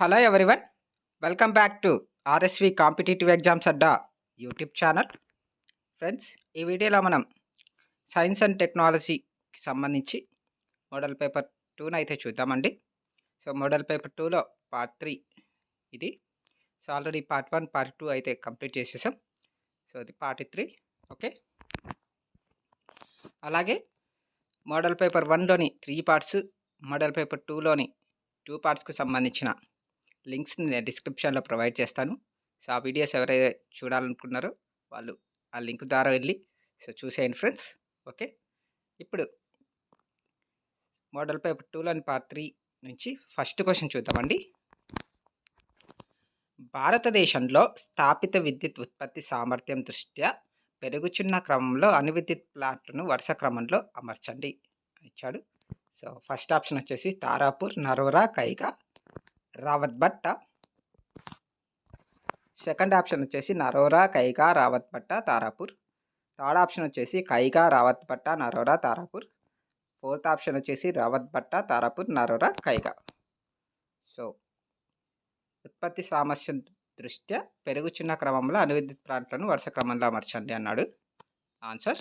Hello everyone welcome back to RSV competitive exams Adda YouTube channel friends ఈ వీడియోలో మనం science and టెక్నాలజీకి సంబంధించి మోడల్ పేపర్ టూని అయితే చూద్దామండి. సో మోడల్ పేపర్ టూలో పార్ట్ త్రీ ఇది. So already part one part two అయితే కంప్లీట్ చేసేసాం. సో ఇది పార్ట్ త్రీ ఓకే అలాగే మోడల్ పేపర్ వన్లోని త్రీ పార్ట్స్ మోడల్ పేపర్ టూలోని టూ పార్ట్స్కి సంబంధించిన లింక్స్ని నేను డిస్క్రిప్షన్లో ప్రొవైడ్ చేస్తాను. సో ఆ వీడియోస్ ఎవరైతే చూడాలనుకున్నారో వాళ్ళు ఆ లింక్ ద్వారా వెళ్ళి సో చూసేయండి ఫ్రెండ్స్. ఓకే? ఇప్పుడు మోడల్ పేపర్ టూలోని పార్ట్ త్రీ నుంచి ఫస్ట్ క్వశ్చన్ చూద్దామండి. భారతదేశంలో స్థాపిత విద్యుత్ ఉత్పత్తి సామర్థ్యం దృష్ట్యా పెరుగుచున్న క్రమంలో అణు విద్యుత్ ప్లాంట్లను వరుస క్రమంలో అమర్చండి అని ఇచ్చాడు. సో ఫస్ట్ ఆప్షన్ వచ్చేసి Tarapur Narora Kaiga Rawatbhata. Second option వచ్చేసి Narora Kaiga Rawatbhata Tarapur. Third option వచ్చేసి Kaiga Rawatbhata Narora Tarapur. Fourth option వచ్చేసి రావత్ భట్ట తారాపూర్ నరోరా కైగా. సో ఉత్పత్తి సామర్థ్యం దృష్ట్యా పెరుగుచున్న క్రమంలో అణువిద్యుత్ ప్లాంట్లను వరుస క్రమంలో అమర్చండి అన్నాడు. ఆన్సర్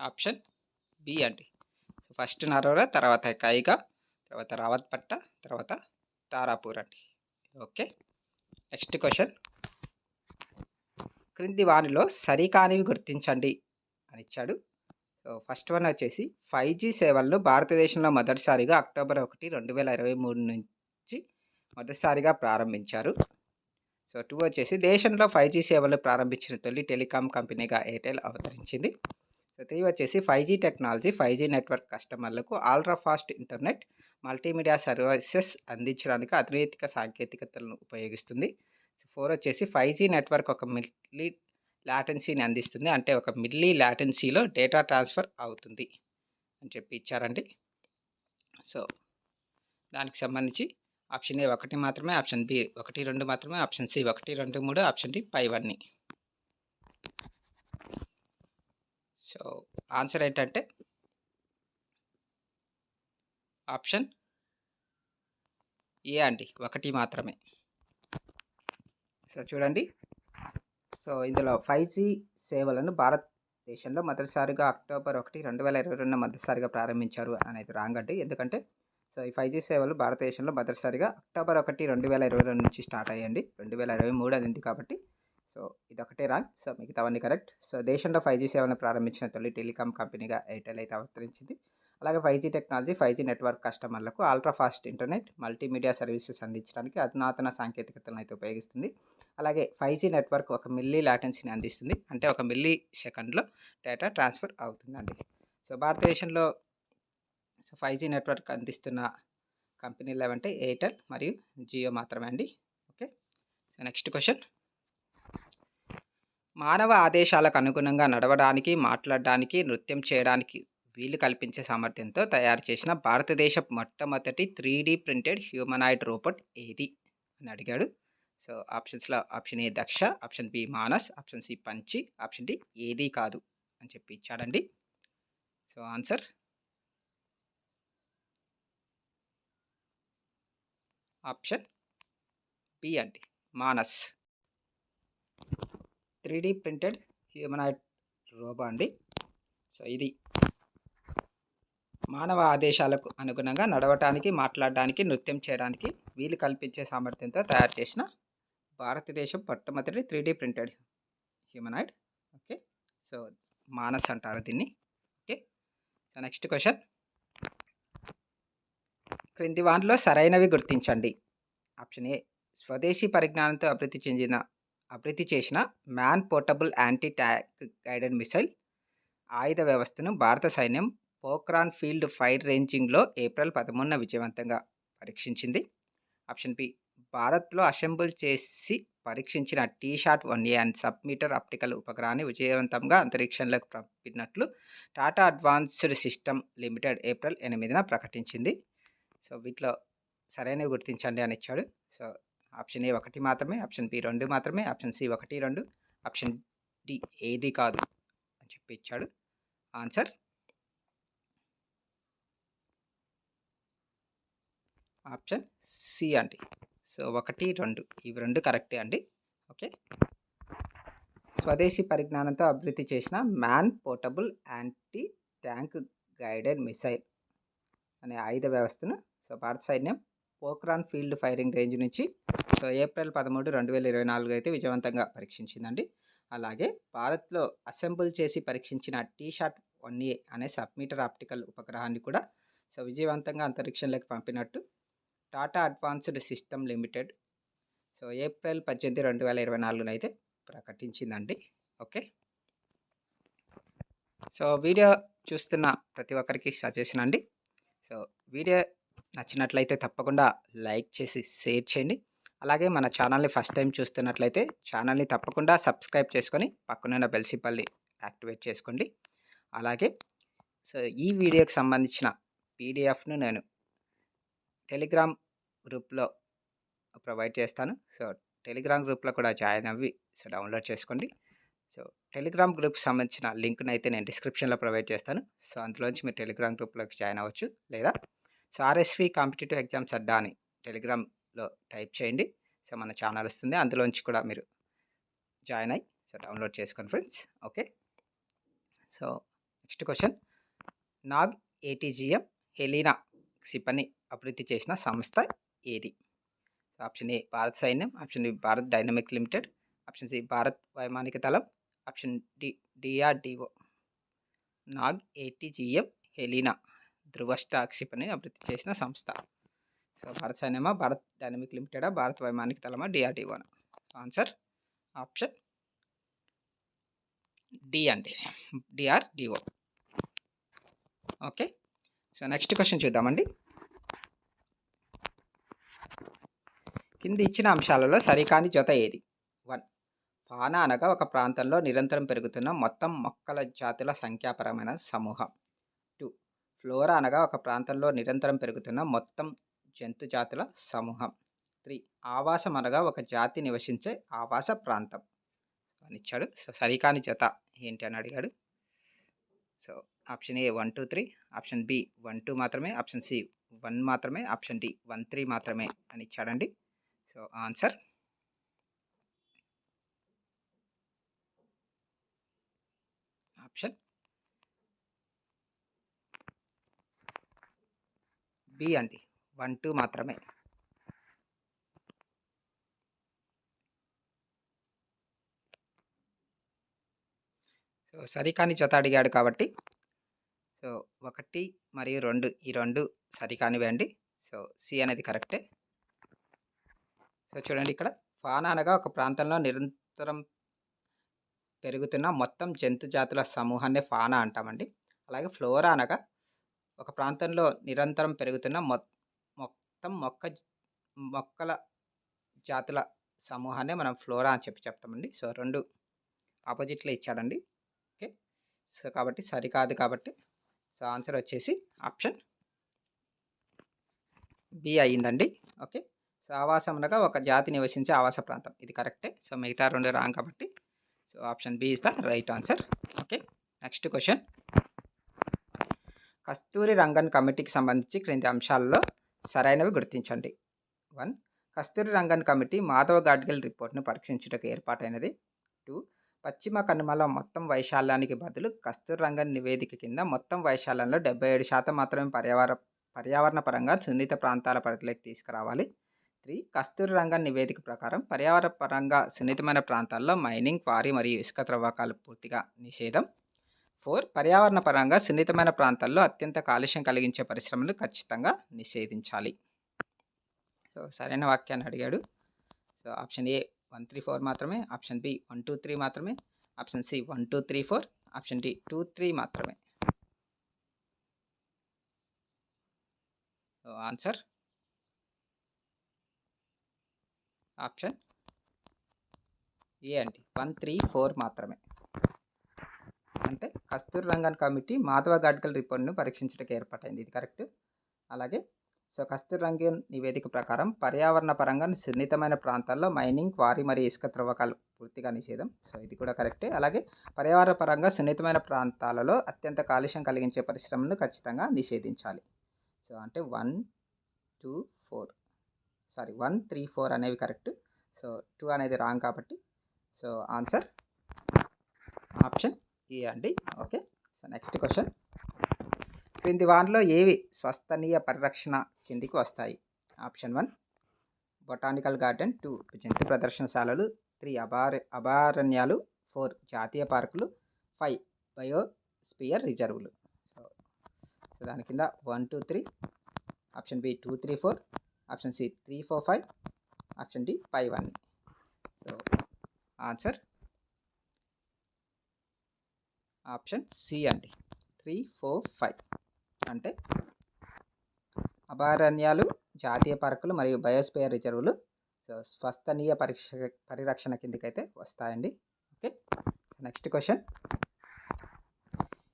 ఆప్షన్ బి అండి. ఫస్ట్ నరోరా తర్వాత కైగా తర్వాత రావత్ పట్ట తర్వాత తారాపూర్ అండి. ఓకే. Next question. క్రింది వానిలో సరికానివి గుర్తించండి అని ఇచ్చాడు. సో ఫస్ట్ వన్ వచ్చేసి ఫైవ్ జీ సేవలను భారతదేశంలో మొదటిసారిగా అక్టోబర్ ఒకటి రెండు వేల ఇరవై మూడు నుంచి మొదటిసారిగా ప్రారంభించారు. సో టూ వచ్చేసి దేశంలో ఫైవ్ జీ సేవలు ప్రారంభించిన తొలి టెలికాం కంపెనీగా ఎయిర్టెల్ అవతరించింది. సో త్రీ వచ్చేసి five G technology five G network కస్టమర్లకు ultra fast internet multimedia services అందించడానికి అధునాతిక సాంకేతికతలను ఉపయోగిస్తుంది. ఫోర్ వచ్చేసి ఫైవ్ జీ నెట్వర్క్ ఒక మిల్లీ లాటెన్సీని అందిస్తుంది. అంటే ఒక మిల్లీ లాటెన్సీలో డేటా ట్రాన్స్ఫర్ అవుతుంది అని చెప్పి ఇచ్చారండి. సో దానికి సంబంధించి ఆప్షన్ ఏ ఒకటి మాత్రమే ఆప్షన్ బి ఒకటి రెండు మాత్రమే ఆప్షన్ సి ఒకటి రెండు మూడు ఆప్షన్ డి ఫైవ్ అన్ని. సో ఆన్సర్ ఏంటంటే ఆప్షన్ ఏ అండి? ఒకటి మాత్రమే. సో చూడండి. సో ఇందులో ఫైవ్ జీ సేవలను భారతదేశంలో మొదటిసారిగా అక్టోబర్ ఒకటి రెండు వేల ఇరవై రెండు మొదటిసారిగా ప్రారంభించారు అనేది రాంగ్ అండి. ఎందుకంటే సో ఈ ఫైవ్ జీ సేవలు భారతదేశంలో మొదటిసారిగా అక్టోబర్ ఒకటి రెండు వేల ఇరవై రెండు నుంచి స్టార్ట్ అయ్యండి. రెండు వేల ఇరవై మూడు అనేది కాబట్టి సో ఇది ఒకటే రాంగ్. సో మిగతావన్నీ కరెక్ట్. సో దేశంలో ఫైవ్ జీ సేవలను ప్రారంభించిన తొలి టెలికాం కంపెనీగా ఎయిర్టెల్ అయితే అవతరించింది. అలాగే five G technology five G network కస్టమర్లకు ultra fast internet multimedia services అందించడానికి అధునాతన సాంకేతికతలను అయితే ఉపయోగిస్తుంది. అలాగే ఫైవ్ జీ నెట్వర్క్ ఒక మిల్లీ లాటెన్సీని అందిస్తుంది. అంటే ఒక మిల్లీ సెకండ్లో డేటా ట్రాన్స్ఫర్ అవుతుందండి. సో భారతదేశంలో సో ఫైవ్ జీ నెట్వర్క్ అందిస్తున్న కంపెనీలు ఏమంటే ఎయిర్టెల్ మరియు జియో మాత్రమే అండి. ఓకే. So next question. మానవ ఆదేశాలకు అనుగుణంగా నడవడానికి మాట్లాడడానికి నృత్యం చేయడానికి వీలు కల్పించే సామర్థ్యంతో తయారు చేసిన భారతదేశ మొట్టమొదటి three D printed humanoid robot ఏది? అని అడిగాడు. సో ఆప్షన్స్లో option A Daksh option B Manas option C పంచి ఆప్షన్ డి ఏది కాదు అని చెప్పి ఇచ్చాడండి. So answer? ఆప్షన్ బి అండి Manas. Three D printed humanoid robot అండి. సో ఇది మానవ ఆదేశాలకు అనుగుణంగా నడవటానికి మాట్లాడడానికి నృత్యం చేయడానికి వీలు కల్పించే సామర్థ్యంతో తయారు చేసిన భారతదేశం మొట్టమొదటి three D printed humanoid. Okay. So Manas అంటారు దీన్ని. ఓకే. So next question. క్రింది వాటిలో సరైనవి గుర్తించండి. ఆప్షన్ ఏ స్వదేశీ పరిజ్ఞానంతో అభివృద్ధి చెందిన అభివృద్ధి చేసిన man portable anti tank guided missile. ఆయుధ వ్యవస్థను భారత సైన్యం పోక్రాన్ ఫీల్డ్ ఫైర్ రేంజింగ్లో ఏప్రిల్ పదమూడున విజయవంతంగా పరీక్షించింది. ఆప్షన్ బి భారత్లో అసెంబుల్ చేసి పరీక్షించిన T one A and submeter optical ఉపగ్రహాన్ని విజయవంతంగా అంతరిక్షంలోకి పంపినట్లు Tata advanced system limited April ఎనిమిదిన ప్రకటించింది. సో వీటిలో సరైనవి గుర్తించండి అని ఇచ్చాడు. సో ఆప్షన్ ఏ ఒకటి మాత్రమే ఆప్షన్ బి రెండు మాత్రమే ఆప్షన్ సి ఒకటి రెండు ఆప్షన్ డి ఏది కాదు అని చెప్పి ఇచ్చాడు. ఆన్సర్ ఆప్షన్ సి అండి. సో ఒకటి రెండు. ఇవి రెండు కరెక్టే అండి. ఓకే. స్వదేశీ పరిజ్ఞానంతో అభివృద్ధి చేసిన man portable anti tank guided missile అనే ఆయుధ వ్యవస్థను సో భారత సైన్యం పోక్రాన్ ఫీల్డ్ ఫైరింగ్ రేంజ్ నుంచి సో ఏప్రిల్ పదమూడు రెండు వేల ఇరవై నాలుగు అయితే విజయవంతంగా పరీక్షించిందండి. అలాగే భారత్లో అసెంబుల్ చేసి పరీక్షించిన టీ షాట్ వన్ ఏ అనే సబ్మీటర్ ఆప్టికల్ ఉపగ్రహాన్ని కూడా సో విజయవంతంగా అంతరిక్షంలోకి పంపినట్టు Tata advanced system limited. So April పద్దెనిమిది రెండు వేల ఇరవై నాలుగున అయితే ప్రకటించిందండి. ఓకే? సో వీడియో చూస్తున్న ప్రతి ఒక్కరికి సజెషన్ అండి. సో వీడియో నచ్చినట్లయితే తప్పకుండా లైక్ చేసి షేర్ చేయండి. అలాగే మన ఛానల్ని ఫస్ట్ టైం చూస్తున్నట్లయితే ఛానల్ని తప్పకుండా సబ్స్క్రైబ్ చేసుకొని పక్కనున్న బెల్ సింబల్ని యాక్టివేట్ చేసుకోండి. అలాగే సో ఈ వీడియోకి సంబంధించిన పీడిఎఫ్ను నేను టెలిగ్రామ్ గ్రూప్లో ప్రొవైడ్ చేస్తాను. సో టెలిగ్రామ్ గ్రూప్లో కూడా జాయిన్ అవ్వి సో డౌన్లోడ్ చేసుకోండి. సో టెలిగ్రామ్ గ్రూప్కి సంబంధించిన లింక్ని అయితే నేను డిస్క్రిప్షన్లో ప్రొవైడ్ చేస్తాను. సో అందులోంచి మీరు టెలిగ్రామ్ గ్రూప్లోకి జాయిన్ అవ్వచ్చు. లేదా so RSV competitive exams Adda అని టెలిగ్రామ్లో టైప్ చేయండి. సో మన ఛానల్ వస్తుంది. అందులోంచి కూడా మీరు జాయిన్ అయ్యి సో డౌన్లోడ్ చేసుకోండి friends. Okay? So next question. Nag ATGM Helina క్షిపణి అభివృద్ధి చేసిన సంస్థ ఏది? ఆప్షన్ ఏ భారత్ సైన్యం option B Bharat dynamic limited option C Bharat వైమానిక దళం option D DRDO. Nag ATGM Helina ధృవష్ట క్షిపణి అభివృద్ధి చేసిన సంస్థ. సో భారత సైన్యమా భారత్ డైనమిక్ లిమిటెడా భారత్ వైమానిక దళమా డిఆర్డిఓనా? ఆన్సర్ ఆప్షన్ డి అండి DRDO. Okay. So next question చూద్దామండి. కింది ఇచ్చిన అంశాలలో సరికాని జత ఏది? వన్. ఫానా అనగా ఒక ప్రాంతంలో నిరంతరం పెరుగుతున్న మొత్తం మొక్కల జాతుల సంఖ్యాపరమైన సమూహం. టూ. ఫ్లోరా అనగా ఒక ప్రాంతంలో నిరంతరం పెరుగుతున్న మొత్తం జంతు జాతుల సమూహం. త్రీ. ఆవాసం అనగా ఒక జాతి నివసించే ఆవాస ప్రాంతం. అని ఇచ్చాడు సో సరికాని జత ఏంటి అని అడిగాడు. So option A one two three. Option B one two మాత్రమే. ఆప్షన్ సి వన్ మాత్రమే. ఆప్షన్ డి వన్ త్రీ మాత్రమే అని ఇచ్చాడండి. So answer? ఆప్షన్? బి అండి. వన్ టూ మాత్రమే. సో సరికాని జత అడిగాడు కాబట్టి. సో ఒకటి మరియు రెండు. ఈ రెండు సరికానివే అండి. సో సి అనేది కరెక్టే. సో చూడండి ఇక్కడ ఫానా అనగా ఒక ప్రాంతంలో నిరంతరం పెరుగుతున్న మొత్తం జంతు జాతుల సమూహాన్ని ఫానా అంటామండి. అలాగే ఫ్లోరా అనగా ఒక ప్రాంతంలో నిరంతరం పెరుగుతున్న మొత్తం మొక్క మొక్కల జాతుల సమూహాన్ని మనం ఫ్లోరా అని చెప్పి చెప్తామండి. సో రెండు ఆపోజిట్లో ఇచ్చాడండి. ఓకే. సో కాబట్టి సరికాదు కాబట్టి సో ఆన్సర్ వచ్చేసి ఆప్షన్ బి అయ్యిందండి. ఓకే. సో అనగా ఒక జాతి నివసించే ఆవాస ప్రాంతం. ఇది కరెక్టే? సో మిగతా రెండు రాంగ్ కాబట్టి. So option B is the right answer. Okay? Next question. Kasturi Rangan కమిటీకి సంబంధించి క్రింది అంశాల్లో సరైనవి గుర్తించండి. వన్ కస్తూరి రంగన్ కమిటీ మాధవ గాడ్గిల్ రిపోర్ట్ను పరీక్షించుటకు ఏర్పాటైనది. టూ పశ్చిమ కనుమల మొత్తం వైశాల్యానికి బదులు కస్తూరి రంగన్ నివేదిక కింద మొత్తం వైశాల్యంలో డెబ్బై ఏడు శాతం మాత్రమే పర్యావరణ పర్యావరణ పరంగా సున్నిత ప్రాంతాల పరిధిలోకి తీసుకురావాలి. త్రీ కస్తూరి రంగన్ నివేదిక ప్రకారం పర్యావరణ పరంగా సున్నితమైన ప్రాంతాల్లో మైనింగ్ క్వారీ మరియు ఇసుక త్రవ్వకాలు పూర్తిగా నిషేధం. ఫోర్ పర్యావరణ పరంగా సున్నితమైన ప్రాంతాల్లో అత్యంత కాలుష్యం కలిగించే పరిశ్రమలు ఖచ్చితంగా నిషేధించాలి. సో సరైన వాక్యాన్ని అడిగాడు. So option A one three four మాత్రమే option B one two three మాత్రమే option C one two three four option D two three మాత్రమే. ఆన్సర్ ఆప్షన్ ఏ అండి? వన్ త్రీ ఫోర్ మాత్రమే. అంటే కస్తూర్ రంగన్ కమిటీ మాధవ గాడ్కల్ రిపోర్ట్ను పరీక్షించడానికి ఏర్పాటైంది. ఇది కరెక్ట్? అలాగే సో కస్తూర్ రంగన్ నివేదిక ప్రకారం పర్యావరణ పరంగా సున్నితమైన ప్రాంతాల్లో మైనింగ్ క్వారీ మరియు ఇసుక త్రవ్వకాలు పూర్తిగా నిషేధం. సో ఇది కూడా కరెక్టే. అలాగే పర్యావరణ పరంగా సున్నితమైన ప్రాంతాలలో అత్యంత కాలుష్యం కలిగించే పరిశ్రమలను ఖచ్చితంగా నిషేధించాలి. సో అంటే one two four. Sorry one three four అనేవి కరెక్ట్. సో టూ అనేది రాంగ్ కాబట్టి. సో ఆన్సర్ ఆప్షన్ ఏ అండి. ఓకే. So next question. క్రింది వాన్లో ఏవి స్వస్థనీయ పరిరక్షణ కిందికి వస్తాయి? Option one botanical garden two జంతు ప్రదర్శనశాలలు త్రీ అభార అభయారణ్యాలు ఫోర్ జాతీయ పార్కులు ఫైవ్ బయోస్పియర్ రిజర్వులు. సో సో దాని కింద one two three option B two three four option C three four five option D five one. So answer option C అండి. Three four five. అంటే అభయారణ్యాలు జాతీయ పార్కులు మరియు బయోస్పియర్ రిజర్వులు. సో స్వస్థనీయ పరీక్ష పరిరక్షణ కిందకైతే వస్తాయండి. ఓకే? నెక్స్ట్ క్వశ్చన్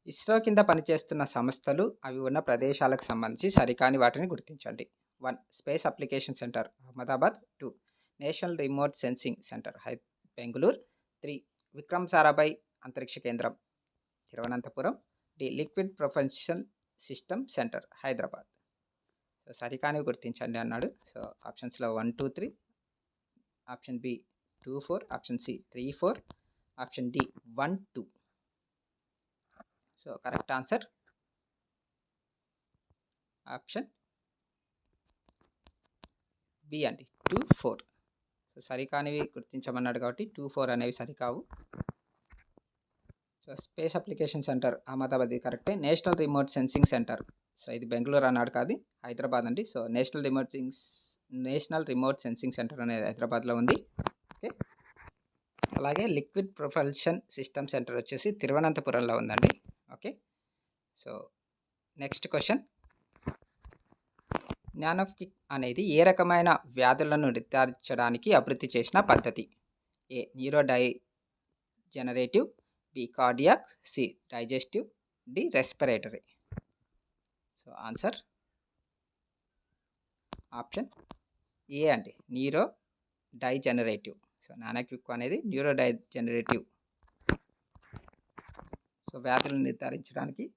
ఇస్రో కింద పనిచేస్తున్న సంస్థలు అవి ఉన్న ప్రదేశాలకు సంబంధించి సరికాని వాటిని గుర్తించండి. One space application centre Ahmedabad two. National remote sensing centre high Bengaluru three. Vikram Sarabhai అంతరిక్ష కేంద్రం Thiruvananthapuram D. Liquid propulsion system centre Hyderabad. So సరికానివి గుర్తించండి అన్నాడు. సో ఆప్షన్స్లో one two three. Option B two four. Option C three four. Option D one two. So correct answer. Option B అండి two four so సరికానివి గుర్తించమన్నాడు కాబట్టి two four అనేవి సరికావు. So space application centre Ahmedabad ఇది కరెక్టే national remote sensing centre so ఇది బెంగళూరు అన్నాడు కాదు హైదరాబాద్ అండి. So national remote national remote sensing centre అనేది హైదరాబాద్లో ఉంది. ఓకే అలాగే లిక్విడ్ ప్రొపల్షన్ సిస్టమ్ సెంటర్ వచ్చేసి తిరువనంతపురంలో ఉందండి. ఓకే సో నెక్స్ట్ క్వశ్చన్ జ్ఞానఫిక్ అనేది ఏ రకమైన వ్యాధులను నిర్ధారించడానికి అభివృద్ధి చేసిన పద్ధతి? A. Neurodegenerative B. Cardiac C. Digestive D. Respiratory. So answer? Option? A అండి? న్యూరో డైజనరేటివ్ సో నానక్విక్ అనేది న్యూరో డైజనరేటివ్ సో వ్యాధులను నిర్ధారించడానికి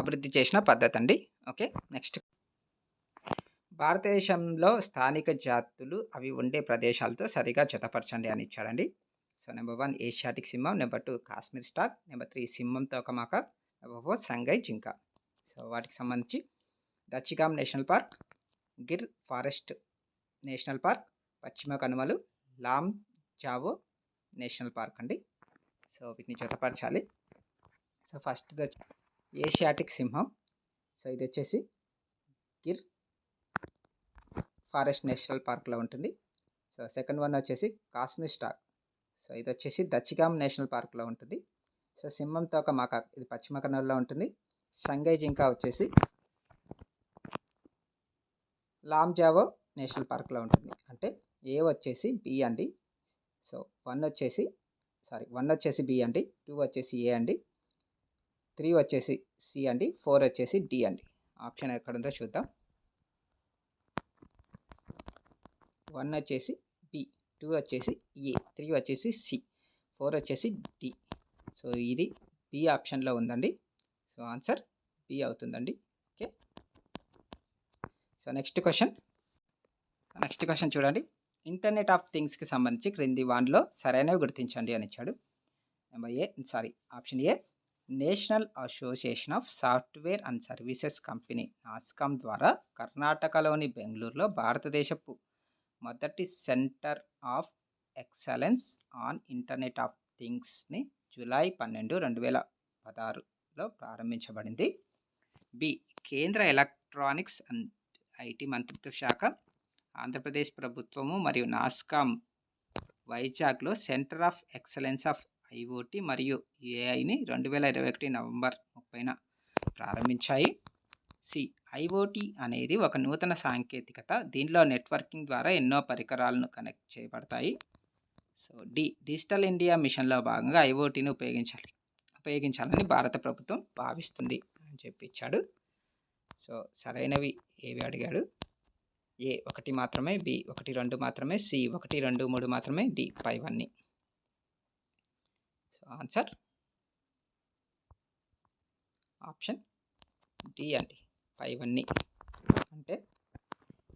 అభివృద్ధి చేసిన పద్ధతి అండి ఓకే నెక్స్ట్. భారతదేశంలో స్థానిక జాతులు అవి ఉండే ప్రదేశాలతో సరిగా జతపరచండి అని ఇచ్చాడండి. సో నెంబర్ వన్ ఏషియాటిక్ సింహం number two Kashmir stag number three సింహం తోకమాక నెంబర్ ఫోర్ సంగై జింక. సో వాటికి సంబంధించి Dachigam national park Gir forest national park పశ్చిమ కనుమలు లామ్ జావో నేషనల్ పార్క్ అండి. సో వీటిని జతపరచాలి. సో ఫస్ట్ ఏషియాటిక్ సింహం. సో ఇది వచ్చేసి గిర్ ఫారెస్ట్ నేషనల్ పార్క్లో ఉంటుంది. సో సెకండ్ వన్ వచ్చేసి కాశ్మీర్ స్టాక్. సో ఇది వచ్చేసి దచ్చిగాం నేషనల్ పార్క్లో ఉంటుంది. సో సింహం తోక మాకా ఇది పశ్చిమ కన్నడలో ఉంటుంది. షంగై జింకా వచ్చేసి లామ్జావో నేషనల్ పార్క్లో ఉంటుంది. అంటే ఏ వచ్చేసి బి అండి. సో వన్ వచ్చేసి సారీ వన్ వచ్చేసి బి అండి. టూ వచ్చేసి ఏ అండి. త్రీ వచ్చేసి సి అండి ఫోర్ వచ్చేసి డి అండి. ఆప్షన్ ఎక్కడుందో చూద్దాం. వన్ వచ్చేసి బి టూ వచ్చేసి ఏ త్రీ వచ్చేసి సి ఫోర్ వచ్చేసి డి. సో ఇది బి ఆప్షన్లో ఉందండి. సో ఆన్సర్ బి అవుతుందండి. Okay. So next question. Next question చూడండి. ఇంటర్నెట్ ఆఫ్ థింగ్స్కి సంబంధించి క్రింది వాన్లో సరైనవి గుర్తించండి అని ఇచ్చాడు. Number A sorry option A national association of software and services company NASSCOM ద్వారా కర్ణాటకలోని బెంగళూరులో భారతదేశపు మొదటి centre of excellence on internet of థింగ్స్ని July పన్నెండు రెండు వేల పదహారులో ప్రారంభించబడింది. బి. కేంద్ర ఎలక్ట్రానిక్స్ అండ్ ఐటీ మంత్రిత్వ శాఖ ఆంధ్రప్రదేశ్ ప్రభుత్వము మరియు నాస్కామ్ వైజాగ్లో centre of excellence of IoT మరియు ఏఐని రెండు వేల ఇరవై ఒకటి నవంబర్ ముప్పైన ప్రారంభించాయి. సి. ఐఓటీ అనేది ఒక నూతన సాంకేతికత. దీనిలో నెట్వర్కింగ్ ద్వారా ఎన్నో పరికరాలను కనెక్ట్ చేయబడతాయి. So D. డిజిటల్ ఇండియా మిషన్లో భాగంగా ఐఓటీని ఉపయోగించాలి. ఉపయోగించాలని భారత ప్రభుత్వం భావిస్తుంది అని చెప్పి ఇచ్చాడు. సో సరైనవి ఏవి అడిగాడు? ఏ ఒకటి మాత్రమే బి ఒకటి రెండు మాత్రమే సి ఒకటి రెండు మూడు మాత్రమే డి ఫైవ్ అన్ని. ఆన్సర్ ఆప్షన్ డి అండి. పైవన్నీ అంటే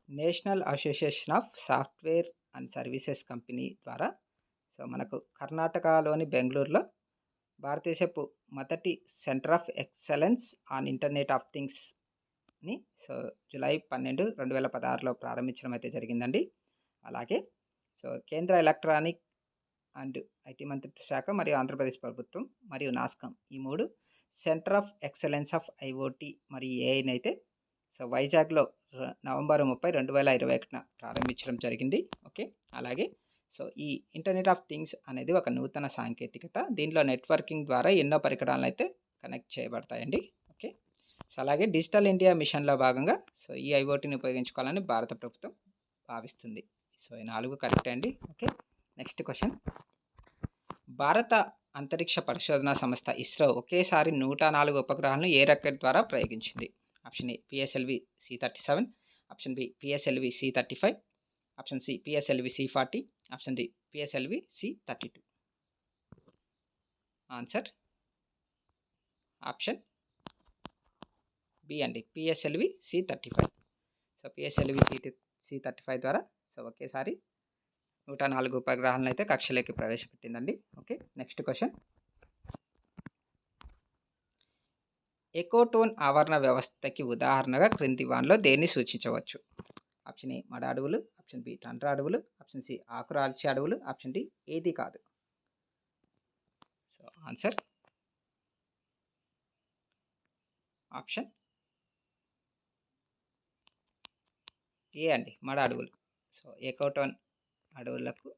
national association of software and services company ద్వారా సో మనకు కర్ణాటకలోని బెంగళూరులో భారతదేశపు మొదటి centre of excellence on internet of థింగ్స్ని so July పన్నెండు రెండు వేల పదహారులో ప్రారంభించడం అయితే జరిగిందండి. అలాగే సో కేంద్ర ఎలక్ట్రానిక్ అండ్ ఐటీ మంత్రిత్వ శాఖ మరియు ఆంధ్రప్రదేశ్ ప్రభుత్వం మరియు నాస్కామ్. ఈ మూడు centre of excellence of IoT మరియు ఏఐని అయితే సో వైజాగ్లో నవంబర్ ముప్పై రెండు వేల ఇరవై ఒకటిన ప్రారంభించడం జరిగింది. ఓకే? అలాగే సో ఈ ఇంటర్నెట్ ఆఫ్ థింగ్స్ అనేది ఒక నూతన సాంకేతికత. దీనిలో నెట్వర్కింగ్ ద్వారా ఎన్నో పరికరాలను అయితే కనెక్ట్ చేయబడతాయండి. ఓకే? సో అలాగే డిజిటల్ ఇండియా మిషన్లో భాగంగా సో ఈ ఐఓటీని ఉపయోగించుకోవాలని భారత ప్రభుత్వం భావిస్తుంది. సో ఈ నాలుగు కరెక్టే అండి. ఓకే? Next question. భారత అంతరిక్ష పరిశోధన సంస్థ ఇస్రో ఒకేసారి నూట నాలుగు ఉపగ్రహాలను ఏ రాకెట్ ద్వారా ప్రయోగించింది? Option A PSLV C thirty seven option B PSLV C thirty five option C PSLV C forty option D PSLV C thirty two. Answer? Option B అండి PSLV C thirty five. So PSLV C C thirty five ద్వారా so ఒకేసారి నూట నాలుగు ఉపగ్రహాలను అయితే కక్షలోకి ప్రవేశపెట్టిందండి. Okay next question. ఎకోటోన్ ఆవరణ వ్యవస్థకి ఉదాహరణగా క్రింది వాన్లో దేన్ని సూచించవచ్చు? ఆప్షన్ ఏ మడ అడవులు ఆప్షన్ బి టండ్ర అడవులు ఆప్షన్ సి ఆకురాల్చి అడవులు ఆప్షన్ డి ఏది కాదు. So answer. ఆప్షన్ ఏ అండి? మడ అడవులు. సో ఏకోటోన్ అడవులకు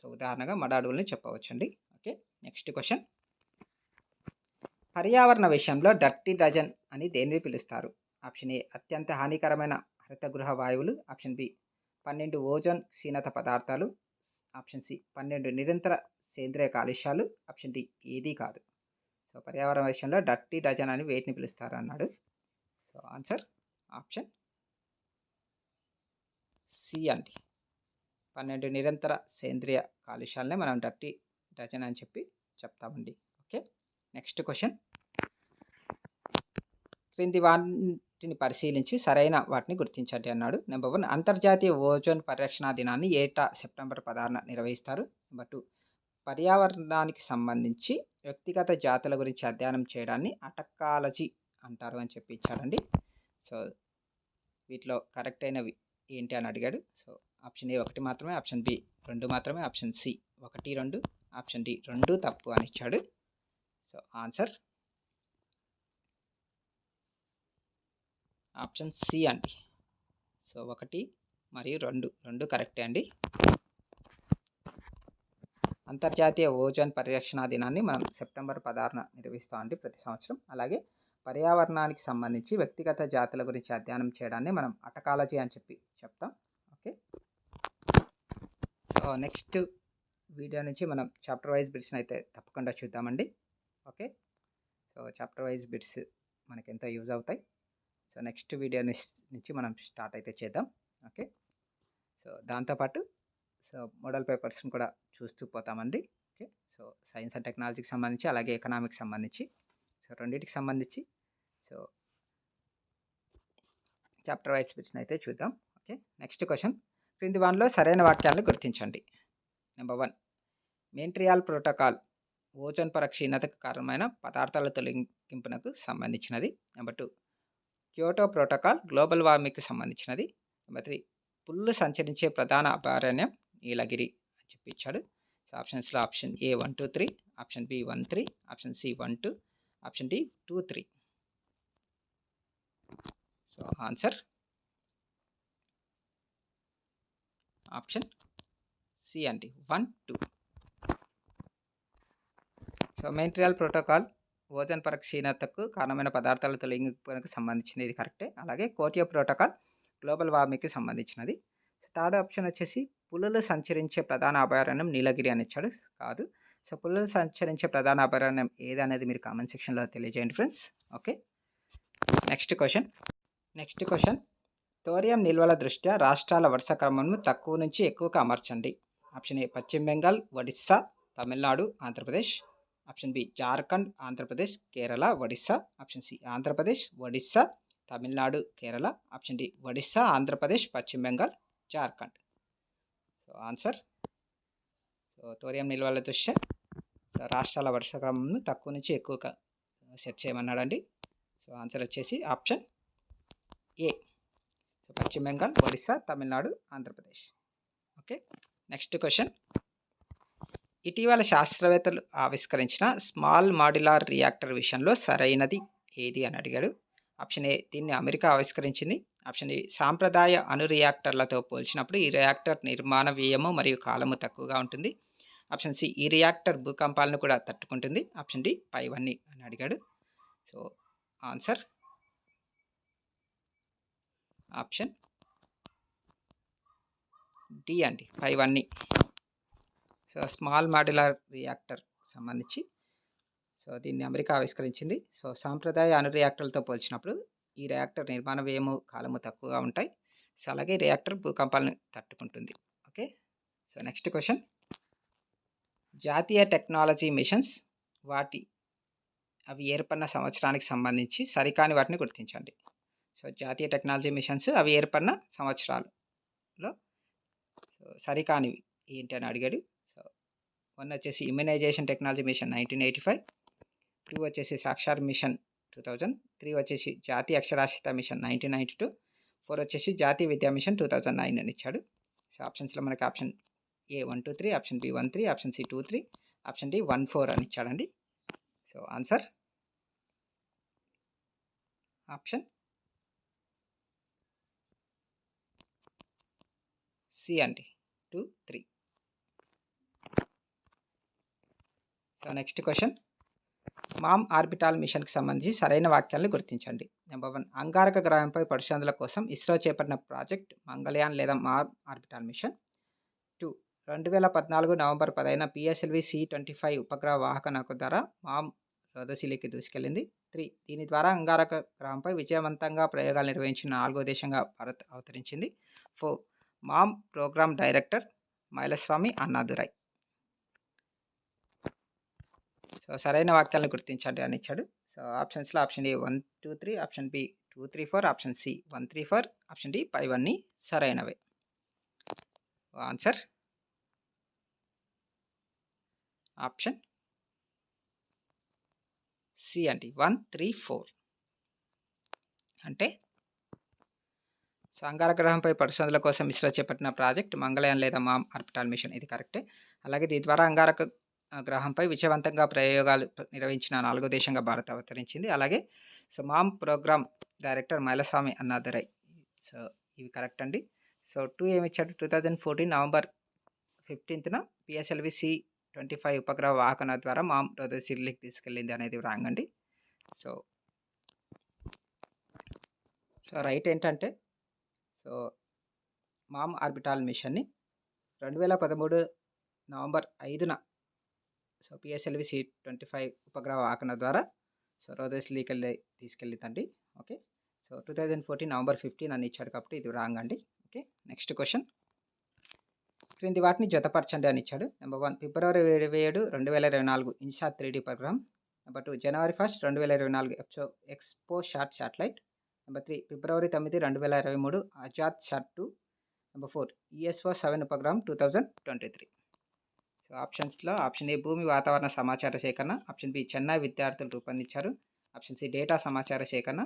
సో ఉదాహరణగా మడ అడవుల్ని చెప్పవచ్చండి. Okay next question. పర్యావరణ విషయంలో డర్టీ డజన్ అని దేన్ని పిలుస్తారు? ఆప్షన్ ఏ అత్యంత హానికరమైన హరితగృహ వాయువులు. ఆప్షన్ బి పన్నెండు ఓజోన్ క్షీణత పదార్థాలు. ఆప్షన్ సి పన్నెండు నిరంతర సేంద్రియ కాలుష్యాలు. ఆప్షన్ డి ఏది కాదు. సో పర్యావరణ విషయంలో డర్టీ డజన్ అని వేటిని పిలుస్తారు అన్నాడు సో ఆన్సర్ ఆప్షన్ సి అండి. పన్నెండు నిరంతర సేంద్రియ కాలుష్యాలనే మనం డర్టీ డజన్ అని చెప్పి చెప్తామండి. ఓకే? Next question. క్రింది వాటిని పరిశీలించి సరైన వాటిని గుర్తించండి అన్నాడు. నెంబర్ వన్ అంతర్జాతీయ ఓజోన్ పరిరక్షణ దినాన్ని ఏటా సెప్టెంబర్ పదహారున నిర్వహిస్తారు? నెంబర్ టూ పర్యావరణానికి సంబంధించి వ్యక్తిగత జాతుల గురించి అధ్యయనం చేయడాన్ని అటకాలజీ అంటారు అని చెప్పి ఇచ్చాడండి సో వీటిలో కరెక్ట్ అయినవి ఏంటి అని అడిగాడు. సో ఆప్షన్ ఏ ఒకటి మాత్రమే ఆప్షన్ బి రెండు మాత్రమే ఆప్షన్ సి ఒకటి రెండు ఆప్షన్ డి రెండు తప్పు అని ఇచ్చాడు. సో ఆన్సర్ ఆప్షన్ సి అండి. సో ఒకటి మరియు రెండు రెండు కరెక్టే అండి. అంతర్జాతీయ ఓజోన్ పరిరక్షణ దినాన్ని మనం సెప్టెంబర్ పదహారున నిర్వహిస్తామండి ప్రతి సంవత్సరం. అలాగే పర్యావరణానికి సంబంధించి వ్యక్తిగత జాతుల గురించి అధ్యయనం చేయడాన్ని మనం అటకాలజీ అని చెప్పి చెప్తాం. ఓకే? నెక్స్ట్ వీడియో నుంచి మనం చాప్టర్ వైజ్ బిట్స్ని అయితే తప్పకుండా చూద్దామండి. Okay so chapter wise bits మనకి ఎంతో యూజ్ అవుతాయి. సో నెక్స్ట్ వీడియో నుంచి మనం స్టార్ట్ అయితే చేద్దాం. ఓకే సో దాంతోపాటు సో మోడల్ పేపర్స్ని కూడా చూస్తూ పోతామండి. ఓకే సో సైన్స్ అండ్ టెక్నాలజీకి సంబంధించి అలాగే ఎకనామిక్స్ సంబంధించి. సో రెండింటికి సంబంధించి సో చాప్టర్ వైజ్ బిట్స్ని అయితే చూద్దాం. ఓకే నెక్స్ట్ క్వశ్చన్ క్రింది వన్లో సరైన వాక్యాలను గుర్తించండి. Number one Montreal protocol ozone పొర క్షీణతకు కారణమైన పదార్థాల తొలగింపునకు సంబంధించినది. Number two Kyoto protocol global వార్మింగ్కి సంబంధించినది. నెంబర్ త్రీ పుల్లు సంచరించే ప్రధాన అభయారణ్యం నీలగిరి అని చెప్పి ఇచ్చాడు. సో ఆప్షన్స్లో option A one two three option B one three option C one two option D two three. So answer option C అండి. One two. So Montreal protocol ozone పొర క్షీణతకు కారణమైన పదార్థాల తొలగింపునకు సంబంధించింది. ఇది కరెక్టే. అలాగే కోటియో ప్రోటోకాల్ గ్లోబల్ వార్మింగ్కి సంబంధించినది. థర్డ్ ఆప్షన్ వచ్చేసి పులులు సంచరించే ప్రధాన అభయారణ్యం నీలగిరి అని ఇచ్చాడు. కాదు. సో పులులు సంచరించే ప్రధాన అభయారణ్యం ఏదనేది మీరు కామెంట్ సెక్షన్లో తెలియజేయండి friends. Okay. Next question. Next question. Thorium నిల్వల దృష్ట్యా రాష్ట్రాల వరుస క్రమంను తక్కువ నుంచి ఎక్కువగా అమర్చండి. ఆప్షన్ ఏ పశ్చిమ Bengal Odisha Tamil Nadu Andhra Pradesh. Option B Jharkhand Andhra Pradesh Kerala Odisha. Option C Andhra Pradesh Odisha Tamil Nadu Kerala. Option D Odisha Andhra Pradesh పశ్చిమ Bengal Jharkhand. So answer? So thorium నిల్వల దృష్ట్యా so రాష్ట్రాల వరుస క్రమంను తక్కువ నుంచి ఎక్కువగా set చేయమన్నాడండి. సో ఆన్సర్ వచ్చేసి ఆప్షన్ ఏ. సో పశ్చిమ Bengal Odisha Tamil Nadu Andhra Pradesh. Okay next question. ఇటీవల శాస్త్రవేత్తలు ఆవిష్కరించిన స్మాల్ మాడ్యులార్ రియాక్టర్ విషయంలో సరైనది ఏది అని అడిగాడు. ఆప్షన్ ఏ దీన్ని అమెరికా ఆవిష్కరించింది. ఆప్షన్ ఏ సాంప్రదాయ అణు రియాక్టర్లతో పోల్చినప్పుడు ఈ రియాక్టర్ నిర్మాణ వ్యయము మరియు కాలము తక్కువగా ఉంటుంది. ఆప్షన్ సి ఈ రియాక్టర్ భూకంపాలను కూడా తట్టుకుంటుంది. ఆప్షన్ డి పైవన్నీ అని అడిగాడు. సో ఆన్సర్ ఆప్షన్ డి అండి. ఫైవ్ అన్ని. సో స్మాల్ మాడ్యులర్ రియాక్టర్ సంబంధించి. సో దీన్ని అమెరికా ఆవిష్కరించింది. సో సాంప్రదాయ అణు రియాక్టర్లతో పోల్చినప్పుడు ఈ రియాక్టర్ నిర్మాణ వ్యయము కాలము తక్కువగా ఉంటాయి. సో అలాగే రియాక్టర్ భూకంపాలను తట్టుకుంటుంది. ఓకే? So next question. జాతీయ టెక్నాలజీ మిషన్స్ వాటి అవి ఏర్పడిన సంవత్సరానికి సంబంధించి సరికాని వాటిని గుర్తించండి. సో జాతీయ టెక్నాలజీ మిషన్స్ అవి ఏర్పడిన సంవత్సరాలలో సో సరికానివి ఏంటి అని అడిగాడు. సో వన్ వచ్చేసి immunisation technology mission nineteen eighty five two వచ్చేసి Saakshar mission two thousand three వచ్చేసి జాతీయ అక్షరాస్యత mission nineteen ninety two four వచ్చేసి జాతీయ విద్యా మిషన్ టూ థౌజండ్ నైన్ అని ఇచ్చాడు. సో ఆప్షన్స్లో మనకి option A one two three option B one three option C two three option D one four అని ఇచ్చాడండి. సో ఆన్సర్ ఆప్షన్ సి అండి. Two three. So next question MOM orbital మిషన్కి సంబంధించి సరైన వాక్యాలను గుర్తించండి. నెంబర్ వన్ అంగారక గ్రహంపై పరిశోధనల కోసం ఇస్రో చేపట్టిన ప్రాజెక్ట్ మంగళయాన్ లేదా మామ్ ఆర్బిటాల్ మిషన్. టూ రెండు వేల పద్నాలుగు నవంబర్ పదైన పిఎస్ఎల్వి సి ట్వంటీ ఫైవ్ ఉపగ్రహ వాహక నౌక ద్వారా మామ్ రోదశిలికి దూసుకెళ్ళింది. త్రీ దీని ద్వారా అంగారక గ్రహంపై విజయవంతంగా ప్రయోగాలు నిర్వహించిన నాలుగో దేశంగా భారత్ అవతరించింది. Four MOM programme director Mylswamy Annadurai. So సరైన వాక్యాలను గుర్తించండి అని ఇచ్చాడు. సో ఆప్షన్స్లో option A one two three option B two three four option C one three four option D పైవన్నీ సరైనవే. ఆన్సర్? ఆప్షన్ సి అండి. One three four. అంటే గ్రహంపై పరిశోధనల కోసం ఇస్రో చేపట్టిన ప్రాజెక్ట్ మంగళయాన్ లేదా మామ్ ఆర్బిటాల్ మిషన్. ఇది కరెక్టే. అలాగే దీని ద్వారా అంగారక గ్రహంపై విజయవంతంగా ప్రయోగాలు నిర్వహించిన నాలుగో దేశంగా భారత్ అవతరించింది. అలాగే so MOM programme director Mylswamy Annadurai so ఇవి కరెక్ట్ అండి. సో టూ ఏమి ఇచ్చాడు? టూ థౌజండ్ ఫోర్టీన్ నవంబర్ ఫిఫ్టీన్త్న పిఎస్ఎల్వి సి ట్వంటీ ఫైవ్ ఉపగ్రహ వాహన ద్వారా మామ్ రోదశిల్లికి తీసుకెళ్ళింది అనేది రాంగ్ అండి. సో సో రైట్ ఏంటంటే సో మామ్ ఆర్బిటాల్ మిషన్ని రెండు వేల పదమూడు నవంబర్ ఐదున so PSLV C twenty five ఉపగ్రహ వాహన ద్వారా సో లీకెళ్ళి వెళ్ళి తీసుకెళ్ళిందండి okay? So two thousand fourteen November fifteen అని ఇచ్చాడు కాబట్టి ఇది రాంగ్ అండి ఓకే? Next question. క్రింది వాటిని జతపరచండి అని ఇచ్చాడు. నెంబర్ వన్ ఫిబ్రవరి ఇరవై ఏడు రెండు వేల ఇరవై నాలుగు INSAT three D programme. Number two జనవరి ఫస్ట్ రెండు వేల ఇరవై నాలుగు ఎప్సో expo short satellite. Number three ఫిబ్రవరి తొమ్మిది రెండు వేల ఇరవై మూడు Azad short two number four EOS seven ఉపగ్రహం two thousand twenty three so ఆప్షన్స్లో ఆప్షన్ ఏ భూమి వాతావరణ సమాచార సేకరణ. ఆప్షన్ బి చెన్నై విద్యార్థులు రూపొందించారు. ఆప్షన్ సి డేటా సమాచార సేకరణ.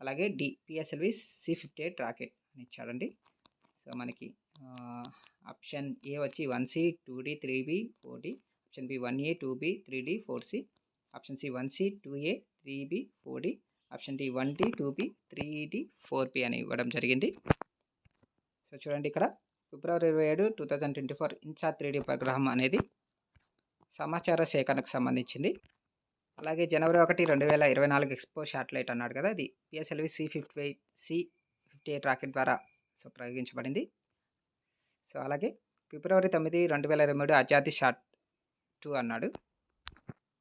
అలాగే D PSLV C fifty eight rocket అని ఇచ్చాడండి. సో మనకి ఆప్షన్ ఏ వచ్చి one C two D three B four D option B one A two B three D four C option C one C two A three B four D option T one T two P three T four P అని ఇవ్వడం జరిగింది. So చూడండి ఇక్కడ ఫిబ్రవరి ఇరవై ఏడు two thousand twenty four INSAT three D ఉపగ్రహం అనేది సమాచార సేకరణకు సంబంధించింది. అలాగే జనవరి ఒకటి రెండు వేల ఇరవై నాలుగు ఎక్స్పో శాటిలైట్ అన్నాడు కదా అది. PSLV C fifty eight C fifty eight rocket ద్వారా సో ప్రయోగించబడింది. సో అలాగే ఫిబ్రవరి తొమ్మిది రెండు వేల ఇరవై మూడు అజాది షాట్ టూ అన్నాడు.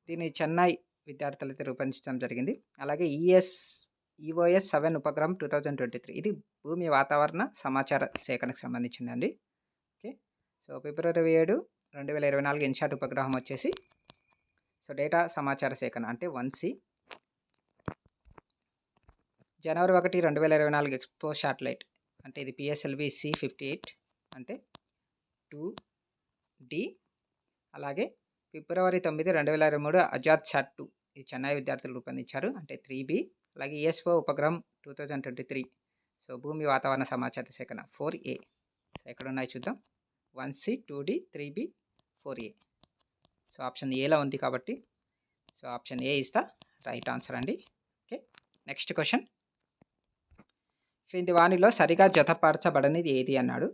దీన్ని చెన్నై విద్యార్థులైతే రూపొందించడం జరిగింది. అలాగే ఈఎస్ ఈఓఎస్ సెవెన్ ఉపగ్రహం టూ థౌజండ్ ట్వంటీ త్రీ ఇది భూమి వాతావరణ సమాచార సేకరణకు సంబంధించిందండి. ఓకే. సో ఫిబ్రవరి ఏడు రెండు వేల ఇరవై నాలుగు ఇన్షాట్ ఉపగ్రహం వచ్చేసి సో డేటా సమాచార సేకరణ అంటే వన్ సి. జనవరి ఒకటి రెండు వేల ఇరవై నాలుగు ఎక్స్పో శాటిలైట్ అంటే ఇది పిఎస్ఎల్వి సి ఫిఫ్టీ ఎయిట్ అంటే టూ డి. అలాగే ఫిబ్రవరి తొమ్మిది రెండు వేల ఇరవై మూడు అజాద్ షాట్ టూ ఇది చెన్నై విద్యార్థులు రూపొందించారు. అంటే త్రీ బి అలాగే ఈఎస్ఓ ఉపగ్రహం two thousand twenty three so భూమి వాతావరణ సమాచార సేకరణ ఫోర్ ఏ ఎక్కడ ఉన్నాయి చూద్దాం. One C two D three B four A so option ఏలో ఉంది కాబట్టి సో ఆప్షన్ ఏ ఇస్తా రైట్ ఆన్సర్ అండి. ఓకే నెక్స్ట్ క్వశ్చన్ క్రింది వాణిలో సరిగా జతపరచబడనిది ఏది అన్నాడు.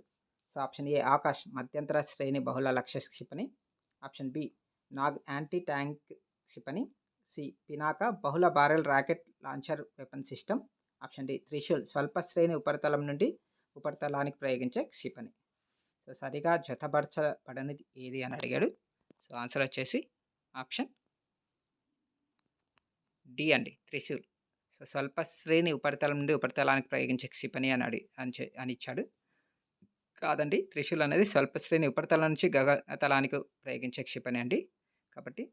సో ఆప్షన్ ఏ ఆకాష్ మధ్యంతర శ్రేణి బహుళ లక్ష్య క్షిపణి. Option B Nag anti tank క్షిపణి. సి పినాక బహుళ barrel rocket launcher weapon system. Option D Trishul స్వల్ప శ్రేణి ఉపరితలం నుండి ఉపరితలానికి ప్రయోగించే క్షిపణి. సో సరిగా జతపరచబడనిది ఏది అని అడిగాడు. సో ఆన్సర్ వచ్చేసి ఆప్షన్ డి అండి త్రిశూల్. సో స్వల్ప శ్రేణి ఉపరితలం నుండి ఉపరితలానికి ప్రయోగించే క్షిపణి అని అడి అని అని ఇచ్చాడు. కాదండి త్రిశూల్ అనేది స్వల్ప శ్రేణి ఉపరితలం నుంచి గగనతలానికి ప్రయోగించే క్షిపణి అండి. కాబట్టి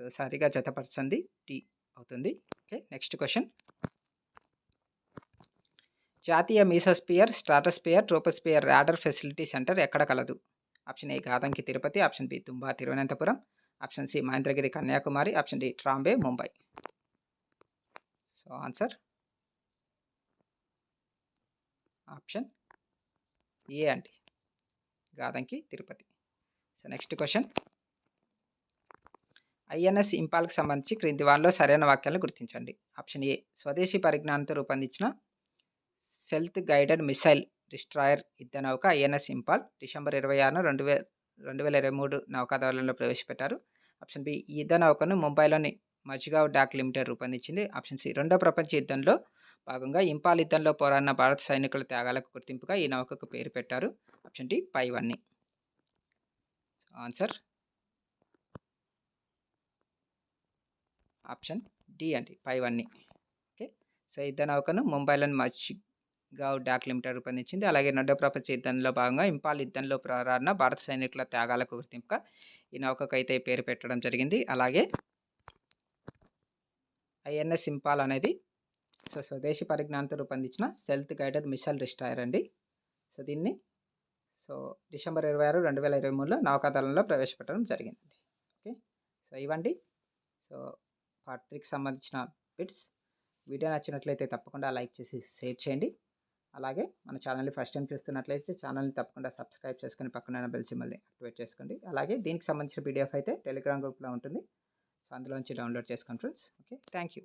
సో సరిగా జతపరచండి. టీ అవుతుంది. Okay next question. జాతీయ mesosphere stratosphere troposphere radar facility centre ఎక్కడ కలదు? Option A Gadanki Tirupati option B Thumba Thiruvananthapuram option C Mahendragiri Kanyakumari option D Trombay Mumbai. So answer? Option A అండి? Gadanki Tirupati. So next question. INS ఇంపాల్కి సంబంధించి క్రింది వారిలో సరైన వాక్యాలను గుర్తించండి. Option A స్వదేశీ పరిజ్ఞానంతో రూపొందించిన సెల్త్ గైడెడ్ మిసైల్ డిస్ట్రాయర్ యుద్ధ నౌక ఐఎన్ఎస్ ఇంపాల్ డిసెంబర్ ఇరవై ఆరున రెండు వేల రెండు వేల ఇరవై మూడు నౌకాదళంలో ప్రవేశపెట్టారు. ఆప్షన్ బి ఈ యుద్ధ నౌకను ముంబైలోని మజ్గావ్ డాక్ లిమిటెడ్ రూపొందించింది. ఆప్షన్ సి రెండో ప్రపంచ యుద్ధంలో భాగంగా ఇంపాల్ యుద్ధంలో పోరాడిన భారత సైనికుల త్యాగాలకు గుర్తింపుగా ఈ నౌకకు పేరు పెట్టారు. ఆప్షన్ డి పైవన్నీ ఆన్సర్ ఆప్షన్ డి అండి పైవన్నీ ఓకే? సో యుద్ధ నౌకను ముంబైలోని మజ్గావ్ డాక్ లిమిటెడ్ రూపొందించింది. అలాగే రెండో ప్రపంచ యుద్ధంలో భాగంగా ఇంపాల్ యుద్ధంలో పోరాడిన భారత సైనికుల త్యాగాలకు గుర్తింపుగా ఈ నౌకకు అయితే పేరు పెట్టడం జరిగింది. అలాగే ఐఎన్ఎస్ ఇంపాల్ అనేది సో స్వదేశీ పరిజ్ఞానంతో రూపొందించిన సెల్త్ గైడెడ్ మిసైల్ డిస్ట్రాయర్ అండి. సో దీన్ని సో డిసెంబర్ ఇరవై ఆరు రెండు వేల ఇరవై మూడులో నౌకాదళంలో ప్రవేశపెట్టడం జరిగిందండి. ఓకే? సో ఇవ్వండి. సో పార్ట్ త్రీకి సంబంధించిన బిట్స్. వీడియో నచ్చినట్లయితే తప్పకుండా లైక్ చేసి షేర్ చేయండి. అలాగే మన ఛానల్ని ఫస్ట్ టైం చూస్తున్నట్లయితే ఛానల్ని తప్పకుండా సబ్స్క్రైబ్ చేసుకుని పక్కన బెల్ సింబల్ని యాక్టివేట్ చేసుకోండి. అలాగే దీనికి సంబంధించిన పీడిఎఫ్ అయితే టెలిగ్రామ్ గ్రూప్లో ఉంటుంది. సో అందులోంచి డౌన్లోడ్ చేసుకోండి ఫ్రెండ్స్. Okay thank you